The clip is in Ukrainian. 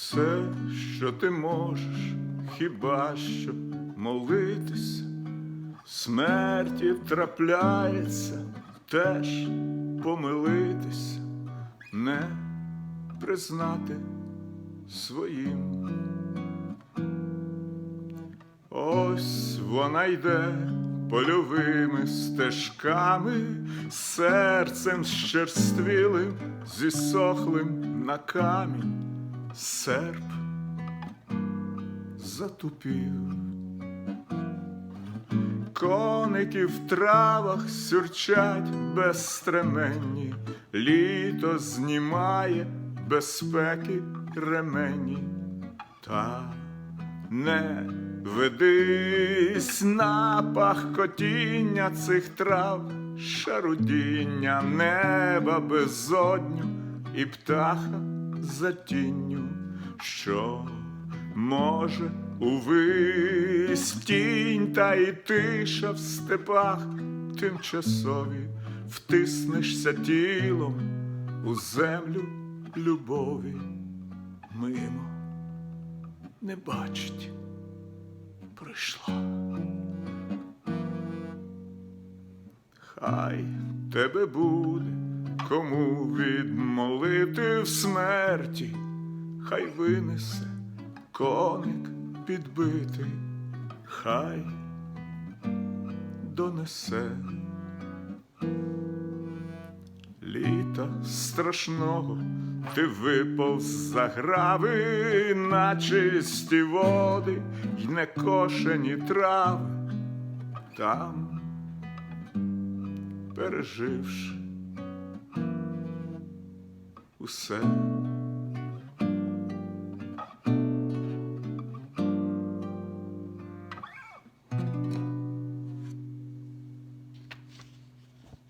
Все, що ти можеш, хіба що молитися, смерті трапляється, теж помилитися, не признати своїм. Ось вона йде польовими стежками, серцем щерствілим, зісохлим на камінь, серп затупів. Коники в травах сюрчать безстременні, літо знімає безпеки ремені. Та не ведись на пахкотіння цих трав, шарудіння неба безодню і птаха за тінню, що може увись тінь та і тиша в степах тимчасові, втиснешся тілом у землю любові мимо не бачить, прийшла. Хай тебе буде, кому відмолити в смерті, хай винесе коник підбитий, хай донесе. Літа страшного ти випав за грави на чисті води й некошені трави, там, переживши o céu.